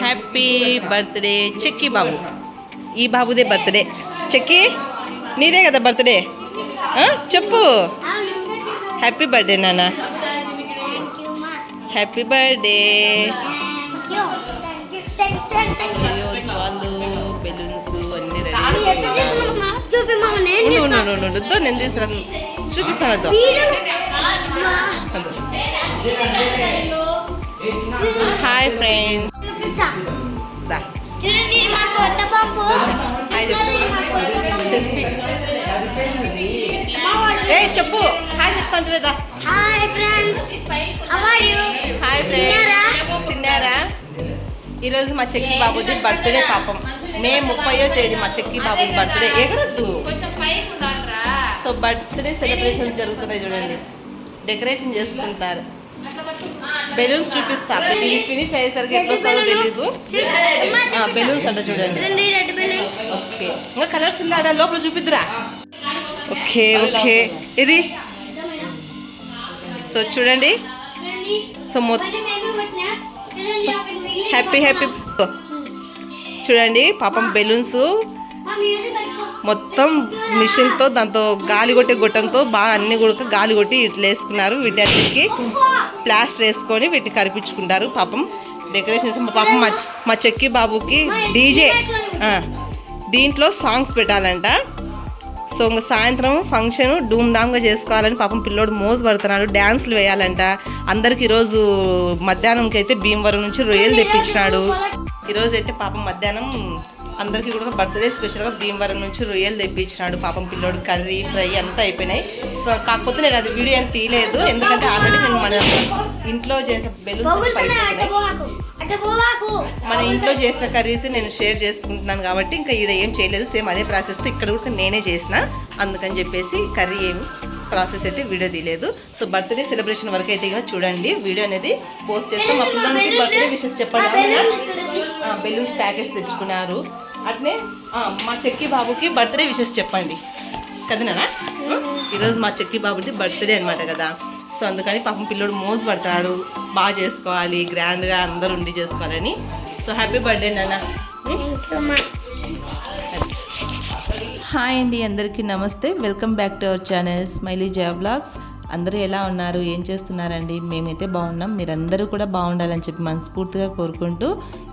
Happy birthday చెక్కి బాబు ఈ బాబుదే birthday చెక్కి నీదే కదా బర్త్డే చెప్పు. హ్యాపీ బర్త్డే నాన్న. హ్యాపీ బర్త్డే బెలూన్స్ అన్ని నేను చూపిస్తాను హాయ్ ఫ్రెండ్ చూడండి మా కొత్త పంపు. ఏ చెప్పు. Hi hi friends. How are you hi తిన్నారా? ఫ్రెండ్ తిన్నారా? ఈరోజు మా చెక్కి బాబుది బర్త్డే పాపం. మే ముప్పయో తేదీ మా చెక్కి బాబుది బర్త్డే. ఎగరద్దు సో బర్త్డే సెలబ్రేషన్ జరుగుతున్నాయి చూడండి. డెకరేషన్ చేసుకుంటున్నారు బెలూన్స్ చూపిస్తా. ఇది ఫినిష్ అయ్యేసరికి ఎట్లా వస్తుందో తెలీదు. బెలూన్స్ అంట చూడండి. ఓకే ఇంకా కలర్స్ ఇల్లాడా లోపల చూపిద్దురా. ఓకే ఓకే ఇది? సో చూడండి. సో మొత్తం. హ్యాపీ హ్యాపీ చూడండి పాపం. బెలూన్స్. మొత్తం మిషన్తో దాంతో గాలి కొట్టే గొట్టంతో బాగా అన్ని కూడా గాలి కొట్టి ఇట్లా వేసుకున్నారు వీటన్నిటికి ప్లాస్టర్ వేసుకొని వీటిని కరిపించుకుంటారు పాపం. డెకరేషన్ చేసి మా పాపం మా మా చెక్కి బాబుకి డీజే దీంట్లో సాంగ్స్ పెట్టాలంట. సో ఇంకా సాయంత్రం ఫంక్షన్ డూమ్ డామ్గా చేసుకోవాలని పాపం పిల్లోడు మోజు పడుతున్నాడు డ్యాన్స్లు వేయాలంట. అందరికి ఈరోజు మధ్యాహ్నంకి అయితే భీమవరం నుంచి రొయ్యలు తెప్పించినాడు. ఈరోజు అయితే పాపం మధ్యాహ్నం అందరికీ కూడా బర్త్డే స్పెషల్గా భీమవరం నుంచి రొయ్యలు తెప్పించినాడు. పాపం పిల్లోడు కర్రీ ఫ్రై అంతా అయిపోయినాయి. సో కాకపోతే నేను అది వీడియో ఏం తీయలేదు. ఎందుకంటే ఆల్రెడీ నేను మన ఇంట్లో చేసే బెలూన్స్. మన ఇంట్లో చేసిన కర్రీస్ నేను షేర్ చేసుకుంటున్నాను కాబట్టి ఇంకా ఈడ ఏం చేయలేదు. సేమ్ అదే ప్రాసెస్ ఇక్కడ కూడా నేనే చేసిన. అందుకని చెప్పేసి కర్రీ ఏం ప్రాసెస్ అయితే వీడియో తీయలేదు. సో బర్త్డే సెలబ్రేషన్ వరకు అయితే చూడండి. వీడియో అనేది పోస్ట్ చేస్తే. మా పిల్లలకి బర్త్డే విషెస్ చెప్పండి బెలూన్స్ ప్యాకెట్స్ తెచ్చుకున్నారు. అట్నే మా చెక్కి బాబుకి బర్త్డే విషెస్ చెప్పండి. కదనా ఈరోజు మా చెక్కి బాబుది బర్త్డే అనమాట కదా. సో అందుకని పాపం పిల్లోడు మోజు పడతాడు. బాగా చేసుకోవాలి గ్రాండ్గా అందరూ ఉండి చేసుకోవాలని. సో హ్యాపీ బర్త్డే నాన్న. హాయ్ అండి అందరికీ నమస్తే. Welcome back to our channel smiley Jaya blogs అందరూ ఎలా ఉన్నారు? ఏం చేస్తున్నారండి? మేమైతే బాగున్నాం. మీరందరూ కూడా బాగుండాలని చెప్పి మనస్ఫూర్తిగా కోరుకుంటూ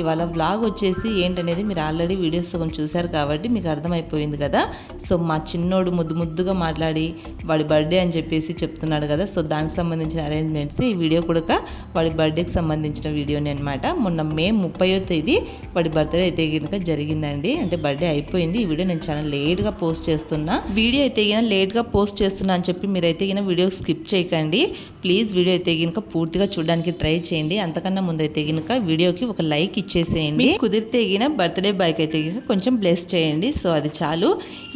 ఇవాళ బ్లాగ్ వచ్చేసి ఏంటనేది మీరు ఆల్రెడీ వీడియోస్ సగం చూశారు కాబట్టి మీకు అర్థమైపోయింది కదా. సో మా చిన్నోడు ముద్దు ముద్దుగా మాట్లాడి వాడి బర్త్డే అని చెప్పేసి చెప్తున్నాడు కదా. సో దానికి సంబంధించిన అరేంజ్మెంట్స్ ఈ వీడియో కూడా వాడి బర్త్డేకి సంబంధించిన వీడియోని అనమాట మొన్న మే ముప్పయో తేదీ వాడి బర్త్డే అయితే కనుక జరిగిందండి. అంటే బర్త్డే అయిపోయింది. ఈ వీడియో నేను చాలా లేట్గా పోస్ట్ చేస్తున్నా. వీడియో అయితే లేట్గా పోస్ట్ చేస్తున్నా అని చెప్పి మీరైతే గిన వీడియోస్ స్కిప్ చేయకండి. ప్లీజ్ వీడియో అయితే గినక పూర్తిగా చూడడానికి ట్రై చేయండి. అంతకన్నా ముందు అయితే గినక వీడియోకి ఒక లైక్ ఇచ్చేసేయండి. కుదిరితే గిన బర్త్డే బైక్ అయితే గిన కొంచెం బ్లెస్ చేయండి. సో అది చాలు.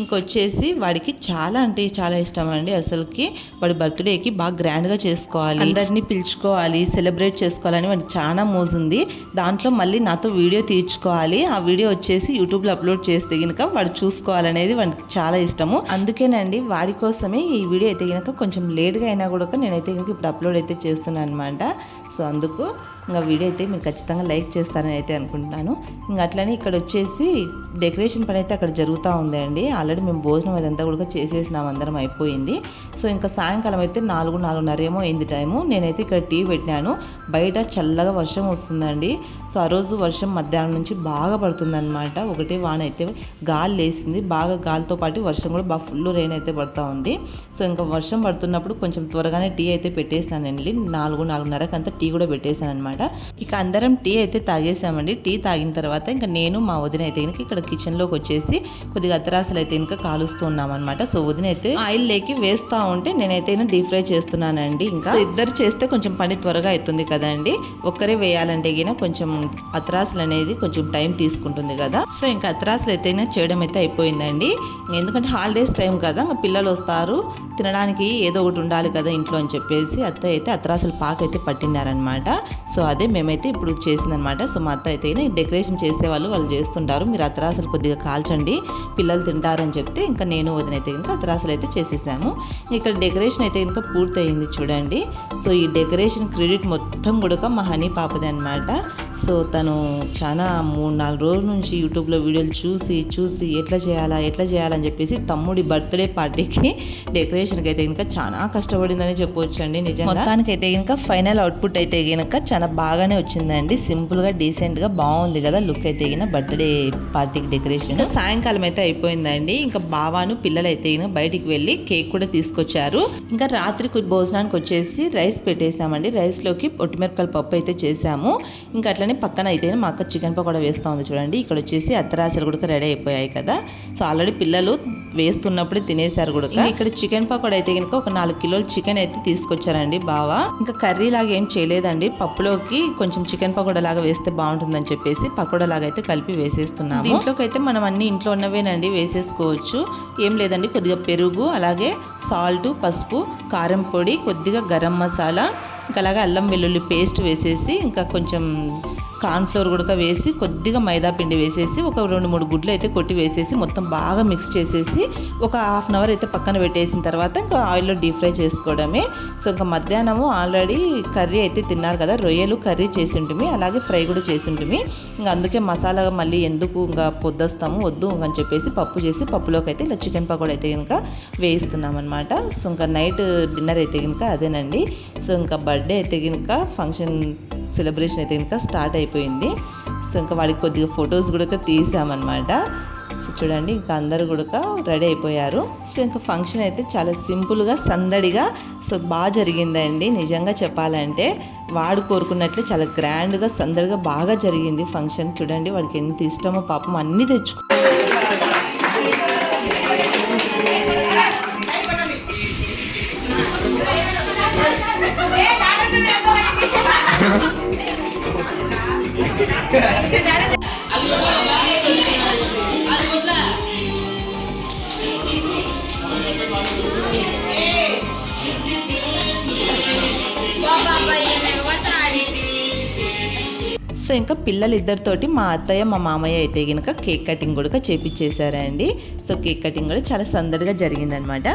ఇంకొచ్చేసి వాడికి చాలా అంటే చాలా ఇష్టం అండి అసలుకి. వాడి బర్త్డేకి బాగా గ్రాండ్గా చేసుకోవాలి. అందరినీ పిలుచుకోవాలి సెలబ్రేట్ చేసుకోవాలని వాడికి చాలా మోజుంది దాంట్లో మళ్ళీ నాతో వీడియో తీర్చుకోవాలి. ఆ వీడియో వచ్చేసి యూట్యూబ్లో అప్లోడ్ చేస్తే గనుక వాడు చూసుకోవాలనేది వాడికి చాలా ఇష్టము. అందుకేనండి వాడి కోసమే ఈ వీడియో అయితే గనుక కొంచెం లేట్గా అయినా కూడా నేనైతే ఇంక ఇప్పుడు అప్లోడ్ అయితే చేస్తున్నాను అనమాట సో అందుకు ఇంకా వీడియో అయితే మీరు ఖచ్చితంగా లైక్ చేస్తారని అయితే అనుకుంటున్నాను. ఇంకా అట్లనే ఇక్కడ వచ్చేసి డెకరేషన్ పని అయితే అక్కడ జరుగుతూ ఉందండి. ఆల్రెడీ మేము భోజనం అదంతా కూడా చేసేసినాం అందరం అయిపోయింది. సో ఇంకా సాయంకాలం అయితే నాలుగు నాలుగున్నర ఏమో అయింది టైము. నేనైతే ఇక్కడ టీ పెట్టినాను. బయట చల్లగా వర్షం వస్తుందండి. సో ఆ రోజు వర్షం మధ్యాహ్నం నుంచి బాగా పడుతుందన్నమాట. ఒకటే వాన అయితే గాలి లేసింది. బాగా గాలితో పాటు వర్షం కూడా బాగా ఫుల్ రెయిన్ అయితే పడుతూ ఉంది. సో ఇంకా వర్షం పడుతున్నప్పుడు కొంచెం త్వరగానే టీ అయితే పెట్టేసినానండి. నాలుగు నాలుగున్నరకు అంతా టీ కూడా పెట్టేశాను అనమాట ఇక అందరం టీ అయితే తాగేసామండి. టీ తాగిన తర్వాత ఇంకా నేను మా వదిన అయితే కనుక ఇక్కడ కిచెన్లోకి వచ్చేసి కొద్దిగా అత్తరాసలు అయితే కనుక కాలుస్తూ ఉన్నామన్నమాట. సో వదిన అయితే ఆయిల్ లేకి వేస్తూ ఉంటే నేనైతే డీప్ ఫ్రై చేస్తున్నానండి ఇంకా. ఇద్దరు చేస్తే కొంచెం పని త్వరగా అవుతుంది కదండి. ఒక్కరే వేయాలంటే గిన కొంచెం అత్రాసులు అనేది కొంచెం టైం తీసుకుంటుంది కదా. సో ఇంకా అత్రాసులు అయితే చేయడం అయితే అయిపోయిందండి. ఎందుకంటే హాలిడేస్ టైం కదా ఇంకా పిల్లలు వస్తారు. తినడానికి ఏదో ఒకటి ఉండాలి కదా ఇంట్లో అని చెప్పేసి అత్త అయితే అత్రాసులు పాక అయితే పట్టినారనమాట సో అదే మేమైతే ఇప్పుడు చేసిందనమాట. సో మా అత్త అయితే డెకరేషన్ చేసే వాళ్ళు వాళ్ళు చేస్తుంటారు. మీరు అత్రాసులు కొద్దిగా కాల్చండి పిల్లలు తింటారని చెప్తే ఇంకా నేను వదినైతే ఇంకా అత్రాసులు అయితే చేసేసాము. ఇక్కడ డెకరేషన్ అయితే ఇంకా పూర్తయింది చూడండి. సో ఈ డెకరేషన్ క్రెడిట్ మొత్తం కూడా మా హనీ పాపది అనమాట సో తను చాలా మూడు నాలుగు రోజుల నుంచి యూట్యూబ్లో వీడియోలు చూసి చూసి ఎట్లా చేయాలా ఎట్లా చేయాలని చెప్పేసి తమ్ముడి బర్త్డే పార్టీకి డెకరేషన్కి అయితే కనుక చాలా కష్టపడిందని చెప్పవచ్చు అండి నిజంగా. మొత్తానికి అయితే కనుక ఫైనల్ అవుట్పుట్ అయితే కనుక చాలా బాగానే వచ్చిందండి. సింపుల్గా డీసెంట్గా బాగుంది కదా లుక్ అయితే కనుక బర్త్డే పార్టీకి డెకరేషన్. సాయంకాలం అయితే అయిపోయిందండి. ఇంకా బావాను పిల్లలు అయితే కనుక బయటికి వెళ్ళి కేక్ కూడా తీసుకొచ్చారు. ఇంకా రాత్రికి భోజనానికి వచ్చేసి రైస్ పెట్టేసామండి. రైస్లోకి పొట్టిమిరపకాయల పప్పు అయితే చేసాము. ఇంకా అట్లనే పక్కన అయితే మా అక్క చికెన్ పకోడా వేస్తూ ఉంది చూడండి. ఇక్కడ వచ్చేసి అత్తరాసలు కూడా రెడీ అయిపోయాయి కదా. సో ఆల్రెడీ పిల్లలు వేస్తున్నప్పుడే తినేశారు కూడా ఇంకా ఇక్కడ చికెన్ పకోడా అయితే కనుక ఒక నాలుగు కిలోలు చికెన్ అయితే తీసుకొచ్చారండి బావా. ఇంకా కర్రీ లాగా ఏం చేయలేదండి. పప్పులోకి కొంచెం చికెన్ పకోడా లాగా వేస్తే బాగుంటుందని చెప్పేసి పకోడా లాగా అయితే కలిపి వేసేస్తున్నాము. దీంట్లోకి అయితే మనం అన్ని ఇంట్లో ఉన్నవేనండి వేసేసుకోవచ్చు. ఏం లేదండి కొద్దిగా పెరుగు అలాగే సాల్ట్ పసుపు కారం పొడి కొద్దిగా గరం మసాలా ఇంకా అలాగే అల్లం వెల్లుల్లి పేస్ట్ వేసేసి ఇంకా కొంచెం కార్న్ఫ్లోర్ కూడా వేసి కొద్దిగా మైదా పిండి వేసేసి ఒక రెండు మూడు గుడ్లు అయితే కొట్టి వేసేసి మొత్తం బాగా మిక్స్ చేసేసి ఒక హాఫ్ అన్ అవర్ అయితే పక్కన పెట్టేసిన తర్వాత ఇంకా ఆయిల్లో డీప్ ఫ్రై చేసుకోవడమే. సో ఇంకా మధ్యాహ్నము ఆల్రెడీ కర్రీ అయితే తిన్నారు కదా రొయ్యలు కర్రీ చేసి ఉంటుంది అలాగే ఫ్రై కూడా చేసి ఉంటుంది ఇంకా అందుకే మసాలా మళ్ళీ ఎందుకు ఇంకా పొద్దుస్తాము వద్దు అని చెప్పేసి పప్పు చేసి పప్పులోకి అయితే ఇలా చికెన్ పకోడ అయితే కనుక వేయిస్తున్నాం అనమాట సో ఇంకా నైట్ డిన్నర్ అయితే కనుక అదేనండి. సో ఇంకా బర్త్డే అయితే కనుక ఫంక్షన్ సెలబ్రేషన్ అయితే ఇంకా స్టార్ట్ అయిపోయింది. సో ఇంకా వాడికి కొద్దిగా ఫొటోస్ కూడా తీసామన్నమాట. సో చూడండి ఇంకా అందరూ కూడా రెడీ అయిపోయారు. సో ఇంకా ఫంక్షన్ అయితే చాలా సింపుల్గా సందడిగా సో బాగా జరిగిందండి. నిజంగా చెప్పాలంటే వాడు కోరుకున్నట్లే చాలా గ్రాండ్గా సందడిగా బాగా జరిగింది ఫంక్షన్ చూడండి వాడికి ఎంత ఇష్టమో పాపం అన్నీ తెచ్చుకో సో ఇంకా పిల్లలిద్దరితోటి మా అత్తయ్య మా మామయ్య అయితే కనుక కేక్ కటింగ్ కూడా చేపించేశారండి సో కేక్ కటింగ్ కూడా చాలా సందడిగా జరిగిందనమాట.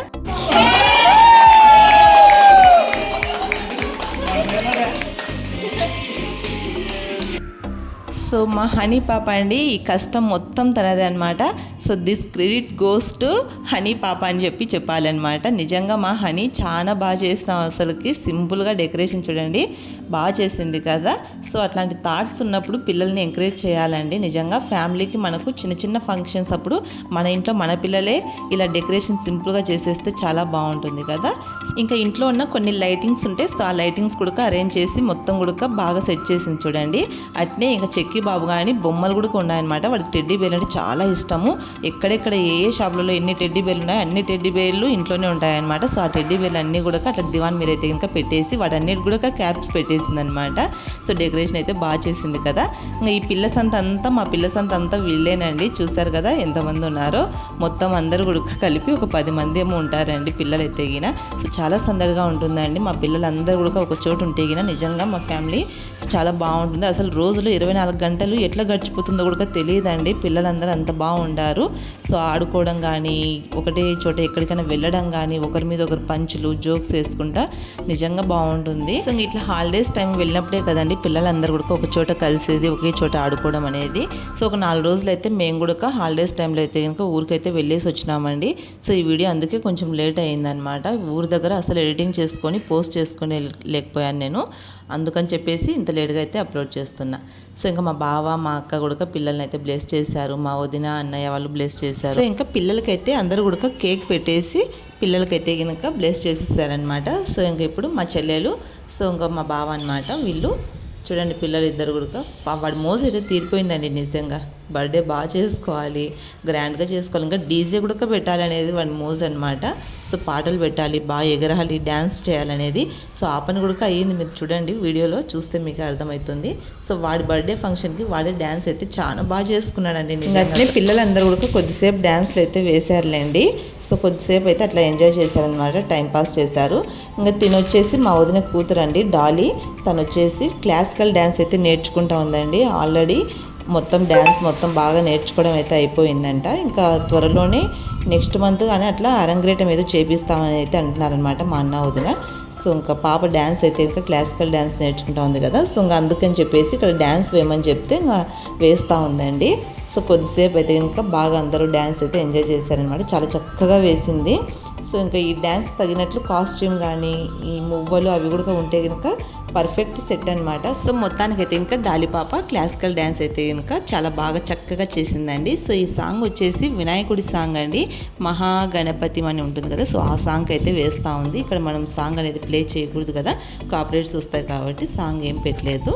సో మా హనీ పాప అండి ఈ కష్టం మొత్తం తనదే అనమాట. So this credit goes to Honey పాప అని చెప్పి చెప్పాలన్నమాట. నిజంగా మా హనీ చాలా బాగా చేసిన అసలుకి. సింపుల్గా డెకరేషన్ చూడండి. బాగా చేసింది కదా. సో అట్లాంటి థాట్స్ ఉన్నప్పుడు పిల్లల్ని ఎంకరేజ్ చేయాలండి. నిజంగా ఫ్యామిలీకి మనకు చిన్న చిన్న ఫంక్షన్స్ అప్పుడు మన ఇంట్లో మన పిల్లలే ఇలా డెకరేషన్ సింపుల్గా చేసేస్తే చాలా బాగుంటుంది కదా. ఇంకా ఇంట్లో ఉన్న కొన్ని లైటింగ్స్ ఉంటాయి సో ఆ లైటింగ్స్ కూడా అరేంజ్ చేసి మొత్తం కూడా బాగా సెట్ చేసింది చూడండి. అట్నే ఇంకా చెక్కి బాబు కానీ బొమ్మలు కూడా ఉన్నాయన్నమాట. వాడికి టెడ్డీ బేర్ అంటే చాలా ఇష్టము. ఎక్కడెక్కడ ఏ ఏ షాపులలో ఎన్ని టెడ్డీ బేర్లు ఉన్నాయో అన్ని టెడ్డీ బేర్లు ఇంట్లోనే ఉంటాయన్నమాట. సో ఆ టెడ్డీ బేర్లు అన్నీ కూడా అట్లా దివాన్ మీద అయితే ఇంకా పెట్టేసి వాటన్నిటి కూడా క్యాప్స్ పెట్టేసిందనమాట సో డెకరేషన్ అయితే బాగా చేసింది కదా. ఇంకా ఈ పిల్ల సంత అంతా మా పిల్ల సంత అంతా వీళ్ళేనండి. చూసారు కదా ఎంతమంది ఉన్నారో. మొత్తం అందరూ కూడా కలిపి ఒక పది మంది ఏమో ఉంటారండి పిల్లలు అయితే గిన. సో చాలా సందడిగా ఉంటుందండి. మా పిల్లలందరూ కూడా ఒక చోటు ఉంటే గిన నిజంగా మా ఫ్యామిలీ చాలా బాగుంటుంది. అసలు రోజులు ఇరవై నాలుగు గంటలు ఎట్లా గడిచిపోతుందో కూడా తెలియదండి. పిల్లలందరూ అంత బాగుండారు. సో ఆడుకోవడం కానీ ఒకటే చోట ఎక్కడికైనా వెళ్ళడం కానీ ఒకరి మీద ఒకరు పంచులు జోక్స్ వేసుకుంటా నిజంగా బాగుంటుంది సో ఇట్లా హాలిడేస్ టైం వెళ్ళినప్పుడే కదండి పిల్లలందరూ కూడా ఒక చోట కలిసేది ఒకే చోట ఆడుకోవడం అనేది. సో ఒక నాలుగు రోజులు అయితే మేము కూడా హాలిడేస్ టైంలో అయితే కనుక ఊరికైతే వెళ్ళేసి వచ్చినామండి. సో ఈ వీడియో అందుకే కొంచెం లేట్ అయిందనమాట ఊరి దగ్గర అసలు ఎడిటింగ్ చేసుకొని పోస్ట్ చేసుకొని లేకపోయాను నేను. అందుకని చెప్పేసి ఇంత లేట్గా అయితే అప్లోడ్ చేస్తున్నా. సో ఇంకా మా బావ మా అక్క కూడా పిల్లల్ని అయితే బ్లెస్ చేశారు. మా వదిన అన్నయ్య వాళ్ళు బ్లెస్ చేశారు. సో ఇంకా పిల్లలకైతే అందరూ కూడా కేక్ పెట్టేసి పిల్లలకైతే కనుక బ్లెస్ చేసేసారనమాట. సో ఇంకా ఇప్పుడు మా చెల్లెలు సో ఇంకా మా బావ అనమాట వీళ్ళు. చూడండి పిల్లలు ఇద్దరు కూడా వాడి మోజు అయితే తీరిపోయిందండి నిజంగా. బర్త్డే బాగా చేసుకోవాలి గ్రాండ్గా చేసుకోవాలి. ఇంకా డీజే కూడా పెట్టాలి అనేది వాడి మోజు అనమాట సో పాటలు పెట్టాలి బాగా ఎగరాలి డ్యాన్స్ చేయాలనేది. సో ఆ పని కూడా అయ్యింది. మీరు చూడండి వీడియోలో చూస్తే మీకు అర్థమవుతుంది. సో వాడి బర్త్డే ఫంక్షన్కి వాడే డ్యాన్స్ అయితే చాలా బాగా చేసుకున్నాడండి నిజంగా. పిల్లలందరూ కూడా కొద్దిసేపు డ్యాన్స్లు అయితే వేశారులేండి. సో కొద్దిసేపు అయితే అట్లా ఎంజాయ్ చేశారనమాట టైం పాస్ చేశారు. ఇంకా తిని వచ్చేసి మా వదిన కూతురు అండి డాలీ. తను వచ్చేసి క్లాసికల్ డ్యాన్స్ అయితే నేర్చుకుంటా ఉందండి. ఆల్రెడీ మొత్తం డ్యాన్స్ మొత్తం బాగా నేర్చుకోవడం అయితే అయిపోయిందంట. ఇంకా త్వరలోనే నెక్స్ట్ మంత్ కానీ అట్లా అరంగ్రేటం ఏదో చేపిస్తామని అయితే అంటున్నారనమాట మా అన్న వదిన. సో ఇంకా పాప డ్యాన్స్ అయితే ఇంకా క్లాసికల్ డ్యాన్స్ నేర్చుకుంటా ఉంది కదా. సో ఇంకా అందుకని చెప్పేసి ఇక్కడ డ్యాన్స్ వేయమని చెప్తే ఇంకా వేస్తూ ఉందండి. సో కొద్దిసేపు అయితే ఇంకా బాగా అందరూ డ్యాన్స్ అయితే ఎంజాయ్ చేశారనమాట చాలా చక్కగా వేసింది. సో ఇంకా ఈ డ్యాన్స్ తగినట్లు కాస్ట్యూమ్ కానీ ఈ మువ్వలు అవి కూడా ఉంటే కనుక పర్ఫెక్ట్ సెట్ అనమాట సో మొత్తానికైతే ఇంకా డాలిపాప క్లాసికల్ డ్యాన్స్ అయితే కనుక చాలా బాగా చక్కగా చేసిందండి. సో ఈ సాంగ్ వచ్చేసి వినాయకుడి సాంగ్ అండి. మహాగణపతి అని ఉంటుంది కదా సో ఆ సాంగ్ అయితే వేస్తూ ఉంది. ఇక్కడ మనం సాంగ్ అనేది ప్లే చేయకూడదు కదా కాపరేట్స్ వస్తాయి కాబట్టి సాంగ్ ఏం పెట్టలేదు.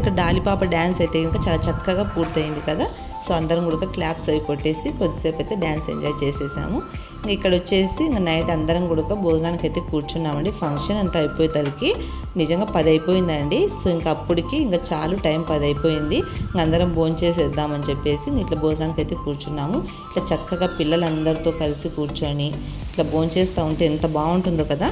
ఇంకా డాలిపాప డ్యాన్స్ అయితే ఇంకా చాలా చక్కగా పూర్తయింది కదా. సో అందరం కూడా క్లాప్స్ అవి కొట్టేసి కొద్దిసేపు అయితే డ్యాన్స్ ఎంజాయ్ చేసేసాము. ఇక్కడ వచ్చేసి ఇంకా నైట్ అందరం కూడా భోజనానికి అయితే కూర్చున్నామండి. ఫంక్షన్ అంతా అయిపోయేసరికి నిజంగా పది అయిపోయిందండి. సో ఇంకా అప్పటికి ఇంకా చాలు టైం పది అయిపోయింది. ఇంకా అందరం భోజనం చేసేద్దామని చెప్పేసి ఇట్లా భోజనానికి అయితే కూర్చున్నాము. ఇట్లా చక్కగా పిల్లలందరితో కలిసి కూర్చొని ఇట్లా భోజనం చేస్తూ ఉంటే ఎంత బాగుంటుందో కదా.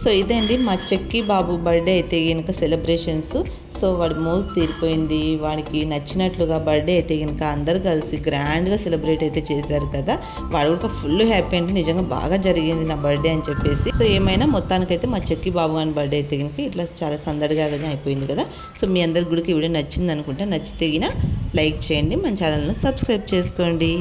సో ఇదండి మా చెక్కి బాబు బర్త్డే అయితే కనుక సెలబ్రేషన్స్. సో వాడి మోజు తీరిపోయింది. వాడికి నచ్చినట్లుగా బర్త్డే అయితే కనుక అందరు కలిసి గ్రాండ్గా సెలబ్రేట్ అయితే చేశారు కదా. వాడు కూడా ఫుల్ హ్యాపీ అండి. నిజంగా బాగా జరిగింది నా బర్త్డే అని చెప్పేసి. సో ఏమైనా మొత్తానికైతే మా చెక్కి బాబు అని బర్త్డే అయితే కనుక ఇట్లా చాలా సందడిగా అయిపోయింది కదా. సో మీ అందరి గుడికి వీడియో నచ్చింది అనుకుంటే నచ్చితే లైక్ చేయండి. మన ఛానల్ను సబ్స్క్రైబ్ చేసుకోండి.